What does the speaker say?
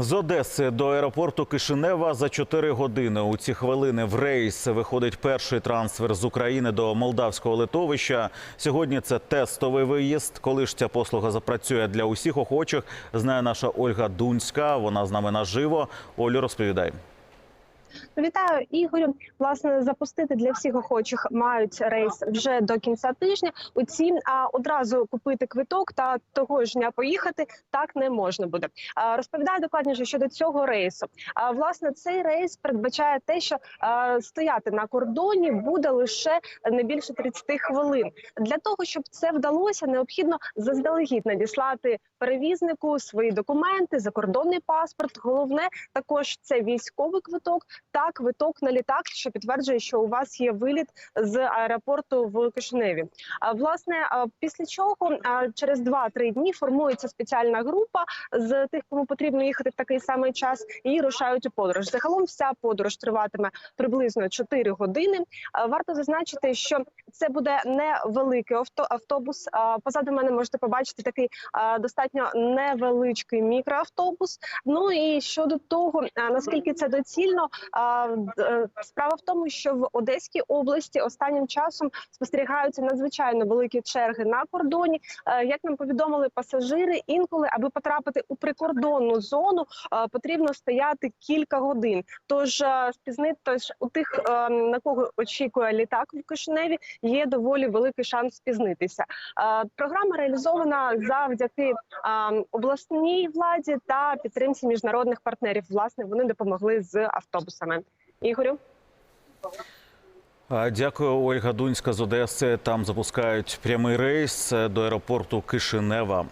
З Одеси до аеропорту Кишинева за 4 години. У ці хвилини в рейс виходить перший трансфер з України до молдавського литовища. Сьогодні це тестовий виїзд. Коли ж ця послуга запрацює для усіх охочих, знає наша Ольга Дунська. Вона з нами наживо. Олю, розповідай. Вітаю, Ігорю. Власне, запустити для всіх охочих мають рейс вже до кінця тижня. Утім, а одразу купити квиток та того ж дня поїхати так не можна буде. Розповідаю докладніше щодо цього рейсу. А власне цей рейс передбачає те, що стояти на кордоні буде лише не більше 30 хвилин. Для того щоб це вдалося, необхідно заздалегідь надіслати перевізнику свої документи, закордонний паспорт. Головне також це військовий квиток та квиток на літак, що підтверджує, що у вас є виліт з аеропорту в Кишиневі. Власне, після чого через 2-3 дні формується спеціальна група з тих, кому потрібно їхати в такий самий час, і рушають у подорож. Загалом вся подорож триватиме приблизно 4 години. Варто зазначити, що це буде невеликий авто автобус. Позаду мене можете побачити такий достатньо невеличкий мікроавтобус. Ну і щодо того, наскільки це доцільно, справа в тому, що в Одеській області останнім часом спостерігаються надзвичайно великі черги на кордоні. Е, Як нам повідомили пасажири, інколи, аби потрапити у прикордонну зону, е, потрібно стояти кілька годин. Тож е, спізнити у тих, е, на кого очікує літак в Кишиневі, є доволі великий шанс спізнитися. Е, Програма реалізована завдяки е, обласній владі та підтримці міжнародних партнерів. Власне, вони допомогли з автобусами. Ігорю. Дякую, Ольга Дунська з Одеси. Там запускають прямий рейс до аеропорту Кишинева.